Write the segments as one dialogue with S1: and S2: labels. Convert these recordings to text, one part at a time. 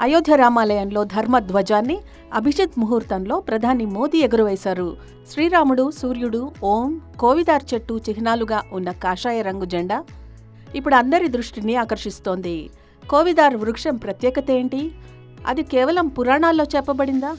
S1: అయోధ్య రామాలయంలో ధర్మధ్వజాన్ని అభిజిత్ ముహూర్తంలో ప్రధాని మోదీ ఎగురవేశారు. శ్రీరాముడు సూర్యుడు ఓం కోవిదార్ చెట్టు చిహ్నాలుగా ఉన్న కాషాయ రంగు జెండా ఇప్పుడు అందరి దృష్టిని ఆకర్షిస్తోంది. కోవిదార్ వృక్షం ప్రత్యేకత ఏంటి? అది కేవలం పురాణాల్లో చెప్పబడిందా?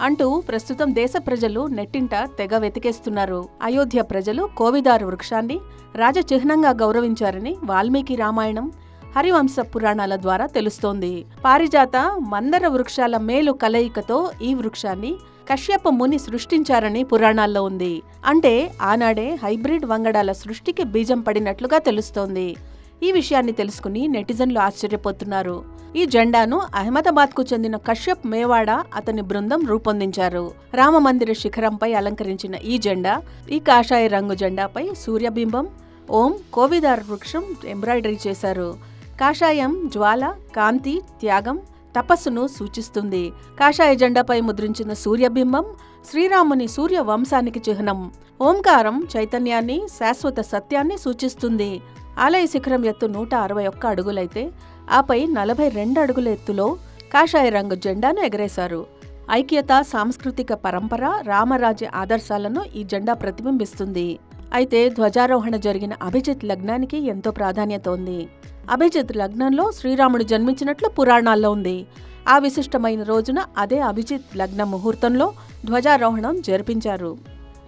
S1: అంటూ ప్రస్తుతం దేశ ప్రజలు నెట్టింట తెగ వెతికేస్తున్నారు. అయోధ్య ప్రజలు కోవిదార్ వృక్షాన్ని రాజచిహ్నంగా గౌరవించారని వాల్మీకి రామాయణం హరివంశ పురాణాల ద్వారా తెలుస్తోంది. పారిజాత మందర వృక్షాల మేలు కలయికతో ఈ వృక్షాన్ని కశ్యప ముని సృష్టించారని పురాణాల్లో ఉంది. అంటే ఆనాడే హైబ్రిడ్ వంగడాల సృష్టికి బీజం పడినట్లుగా తెలుస్తోంది. ఈ విషయాన్ని తెలుసుకుని నెటిజన్లు ఆశ్చర్యపోతున్నారు. ఈ జెండాను అహ్మదాబాద్కు చెందిన కశ్యప్ మేవాడ అతని బృందం రూపొందించారు. రామమందిర శిఖరంపై అలంకరించిన ఈ జెండా ఈ కాషాయ రంగు జెండాపై సూర్యబింబం ఓం కోవిదార్ వృక్షం ఎంబ్రాయిడరీ చేశారు. కాషాయం జ్వాల కాంతి త్యాగం తపస్సును సూచిస్తుంది. కాషాయ జెండాపై ముద్రించిన సూర్యబింబం శ్రీరాముని సూర్య వంశానికి చిహ్నం. ఓంకారం చైతన్యాన్ని శాశ్వత సత్యాన్ని సూచిస్తుంది. ఆలయ శిఖరం ఎత్తు నూట అరవై ఒక్క అడుగులైతే ఆపై నలభై రెండు అడుగుల ఎత్తులో కాషాయ రంగు జెండాను ఎగరేశారు. ఐక్యత సాంస్కృతిక పరంపర రామరాజ్య ఆదర్శాలను ఈ జెండా ప్రతిబింబిస్తుంది. అయితే ధ్వజారోహణ జరిగిన అభిజిత్ లగ్నానికి ఎంతో ప్రాధాన్యత ఉంది. అభిజిత్ లగ్నంలో శ్రీరాముడు జన్మించినట్లు పురాణాల్లో ఉంది. ఆ విశిష్టమైన రోజున అదే అభిజిత్ లగ్న ముహూర్తంలో ధ్వజారోహణం జరిపించారు.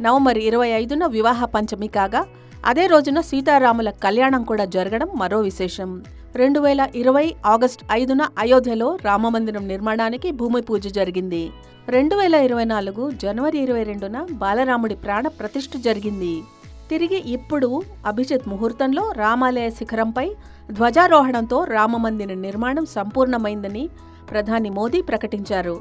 S1: నవంబర్ ఇరవై ఐదున వివాహ పంచమి కాగా అదే రోజున సీతారాముల కళ్యాణం కూడా జరగడం మరో విశేషం. రెండు వేల ఇరవై ఆగస్టు ఐదున అయోధ్యలో రామమందిరం నిర్మాణానికి భూమి పూజ జరిగింది. రెండు వేల ఇరవై నాలుగు జనవరి ఇరవై రెండున బాలరాముడి ప్రాణ ప్రతిష్ఠ జరిగింది. తిరిగి ఇప్పుడు అభిజిత్ ముహూర్తంలో రామాలయ శిఖరంపై ధ్వజారోహణంతో రామమందిర నిర్మాణం సంపూర్ణమైందని ప్రధాని మోదీ ప్రకటించారు.